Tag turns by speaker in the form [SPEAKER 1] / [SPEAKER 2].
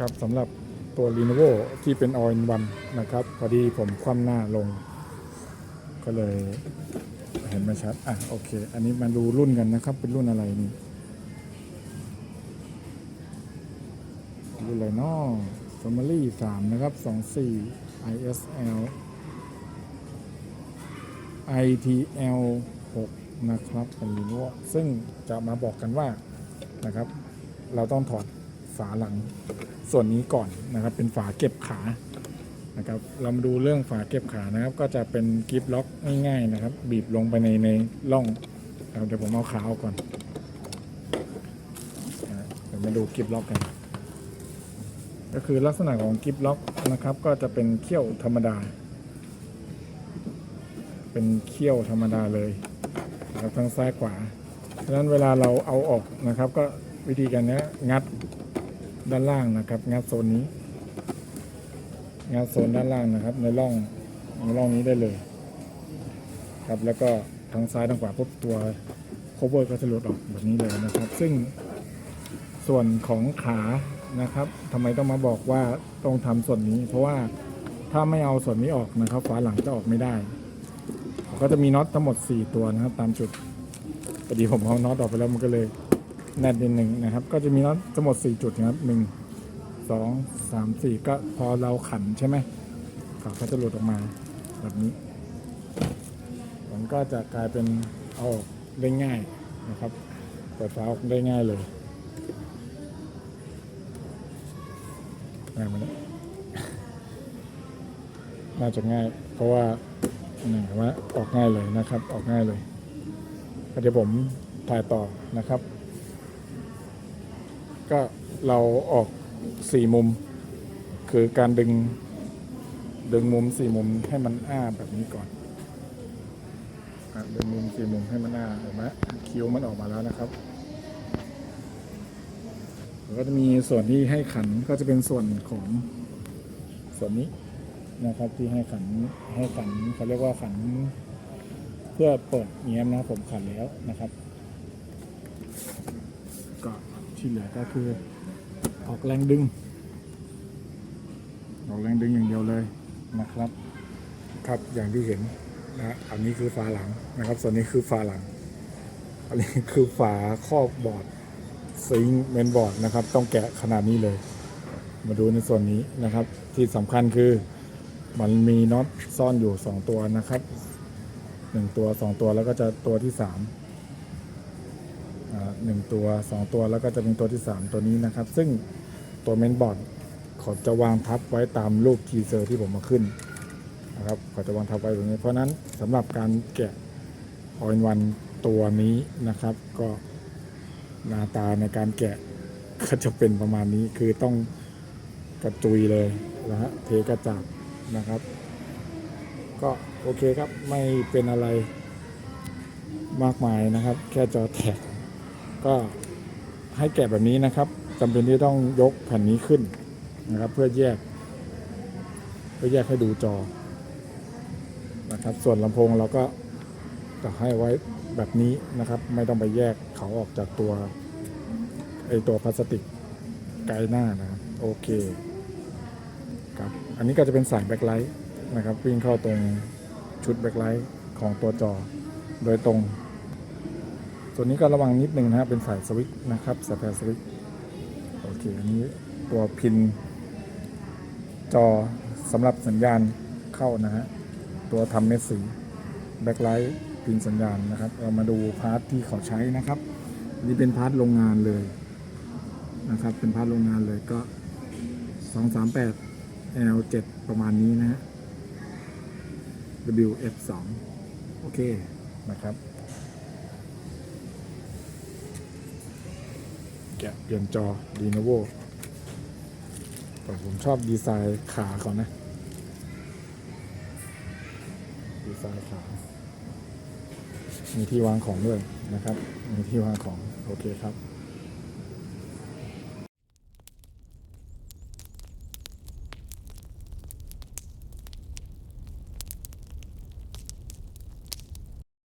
[SPEAKER 1] นะครับสำหรับตัว Lenovo ที่เป็น All in One นะครับ พอดีผมคว่ำหน้าลง ก็เลยเห็นไม่ชัด อะโอเค อันนี้มาดูรุ่นกันนะครับ เป็นรุ่นอะไรนี่ รุ่นอะไรเนาะ Family 3 นะครับ 24 ISL ITL 6 นะครับ เป็น Lenovo ซึ่งจะมาบอกกันว่านะครับ เราต้องถอด ฝาหลังส่วนนี้ก่อนนะครับ เป็นฝาเก็บขานะครับ เรามาดูเรื่องฝาเก็บขานะครับ ก็จะเป็นกิฟล็อกง่ายๆนะครับ บีบลงไปในในร่องนะครับเดี๋ยวผมเอาขาออกก่อนเดี๋ยวมาดูกิฟล็อกกัน ก็คือลักษณะของกิฟล็อกนะครับ ก็จะเป็นเขี้ยวธรรมดา เป็นเขี้ยวธรรมดาเลยนะครับทั้งซ้ายขวาฉะนั้นเวลาเราเอาออกนะครับ ก็วิธีการนี้งัด ด้านล่างนะครับ งัดโซนนี้ งัดโซนด้านล่างนะครับ ในร่องในร่องนี้ได้เลย ครับแล้วก็ทั้งซ้ายทั้งขวาปุ๊บตัว cover ก็จะหลุดออกแบบนี้เลยนะครับ ซึ่งส่วนของขานะครับทำไมต้องมาบอกว่าต้องทำส่วนนี้ เพราะว่าถ้าไม่เอาส่วนนี้ออกนะครับฝาหลังจะออกไม่ได้ก็จะมีน็อตทั้งหมด 4 ตัวนะครับ ตามจุดพอดีผมเอาน็อตออกไปแล้วมันก็เลย แน่นนิดหนึ่งนะครับ ก็จะมีน็อตทั้งหมด 4 จุดนะครับ1 2 3 4ก็พอเราขันใช่ไหมฝาก็จะหลุดออกมาแบบนี้มันก็จะกลายเป็นเอาออกได้ง่ายนะครับเปิดฝาออกได้ง่ายเลยง่ายมเนี่ยน่าจะง่าย เพราะว่าหนึ่งว่าออกง่ายเลยนะครับ ออกง่ายเลยเดี๋ยวผมถ่ายต่อนะครับ ก็เราออกสี่มุม คือการดึง ดึงมุมสี่มุมให้มันอ้าแบบนี้ก่อนอดึงมุมสี่มุมให้มันอ้าเห็นไหมคิ้วมันออกมาแล้วนะครับก็จะมีส่วนที่ให้ขันก็จะเป็นส่วนของส่วนนี้นะครับที่ให้ขันให้ขันเขาเรียกว่าขันเพื่อเปิดเงี้ยมนะผมขันแล้วนะครับ ที่เหลือก็คือออกแรงดึง ออกแรงดึงอย่างเดียวเลยนะครับ ครับอย่างที่เห็นนะอันนี้คือฝาหลังนะครับ ส่วนนี้คือฝาหลัง อันนี้คือฝาครอบบอร์ดซิงเมนบอร์ดนะครับ ต้องแกะขนาดนี้เลย มาดูในส่วนนี้นะครับ ที่สำคัญคือมันมีน็อตซ่อนอยู่ 2 ตัวนะครับ 1 ตัว 2 ตัวแล้วก็จะตัวที่ 3 หนึ่งตัว 2 ตัวแล้วก็จะเป็นตัวที่ 3 ตัวนี้นะครับ ซึ่งตัวเมนบอร์ดเขาจะวางทับไว้ตามรูปทีเซอร์ที่ผมมาขึ้นนะครับเขาจะวางทับไว้ตรงนี้ เพราะนั้นสำหรับการแกะออยวันตัวนี้นะครับ ก็หน้าตาในการแกะก็จะเป็นประมาณนี้คือต้องกระจุยเลยนะฮะเทกระจับนะครับ ก็โอเคครับไม่เป็นอะไรมากมายนะครับ แค่จอแตก ก็ให้แกะแบบนี้นะครับจำเป็นที่ต้องยกแผ่นนี้ขึ้นนะครับ เพื่อแยก เพื่อแยกให้ดูจอนะครับ ส่วนลำโพงเราก็จะให้ไว้แบบนี้นะครับ ไม่ต้องไปแยกเขาออกจากตัวไอตัวพลาสติกไกลหน้านะครับโอเคครับอันนี้ก็จะเป็นสายแบ็คไลท์นะครับ วิ่งเข้าตรงชุดแบ็คไลท์ของตัวจอโดยตรง ส่วนี้ก็ระวังนิดนึงนะครับเป็นสายสวิตช์นะครับสายแพรสวิตช์โอเคอันนี้ตัวพิน จอสำหรับสัญญาณเข้านะฮะตัวทำเม็ดสีแบ็คไลท์พินสัญญาณนะครับเรามาดูพาร์ทที่เขาใช้นะครับนนี่เป็นพาร์ทโรงงานเลยนะครับ เป็นพาร์ทโรงงานเลยก็ 238 L7 ประมาณนี้นะฮะ WF2 โอเคนะครับ แกะเปลี่ยนจอ Lenovo แต่ผมชอบดีไซน์ขาเขานะ ดีไซน์ขา มีที่วางของด้วยนะครับ มีที่วางของ โอเคครับ